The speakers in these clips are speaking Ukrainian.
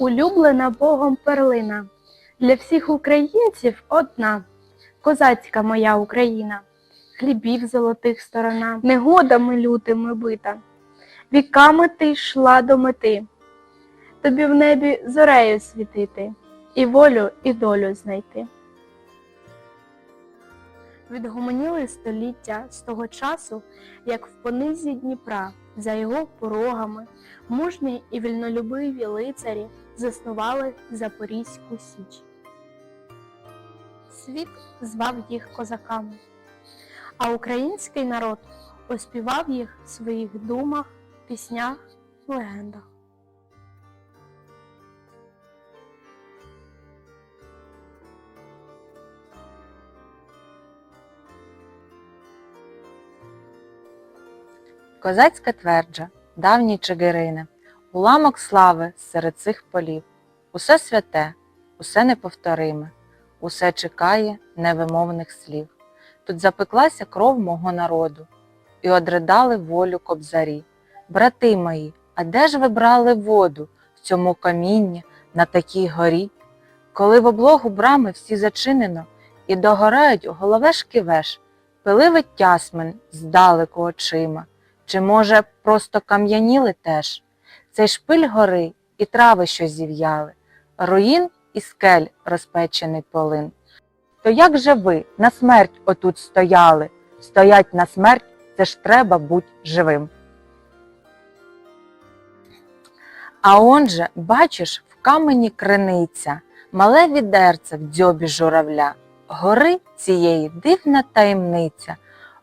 улюблена Богом перлина. Для всіх українців одна, козацька моя Україна, хлібів золотих сторона, негодами лютими бита. Віками ти йшла до мети, тобі в небі зорею світити, і волю, і долю знайти. Відгомоніли століття з того часу, як в понизі Дніпра, за його порогами, мужні і вільнолюбиві лицарі заснували Запорізьку Січ. Світ звав їх козаками, а український народ оспівав їх в своїх думах, піснях, легендах. Козацька тверджа, давній Чигирине, уламок слави серед цих полів. Усе святе, усе неповториме, усе чекає невимовних слів. Тут запеклася кров мого народу, і одридали волю кобзарі. Брати мої, а де ж ви брали воду в цьому камінні на такій горі? Коли в облогу брами всі зачинено, і догорають головешки веш, пиливить тясмин здалеку очима. Чи, може, просто кам'яніли теж? Цей шпиль гори і трави, що зів'яли, руїн і скель розпечений полин. То як же ви на смерть отут стояли? Стоять на смерть, це ж треба буть живим. А он же, бачиш, в камені криниця, мале відерце в дзьобі журавля, гори цієї дивна таємниця,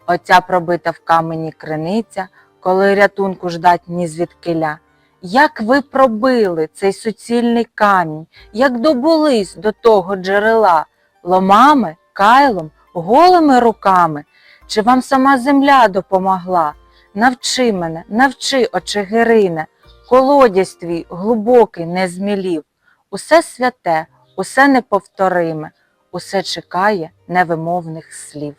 оця пробита в камені криниця, коли рятунку ждать ні звідкиля. Як ви пробили цей суцільний камінь, як добулись до того джерела, ломами, кайлом, голими руками, чи вам сама земля допомогла? Навчи мене, навчи, очегирине, колодязь твій глибокий не змілів. Усе святе, усе неповториме, усе чекає невимовних слів.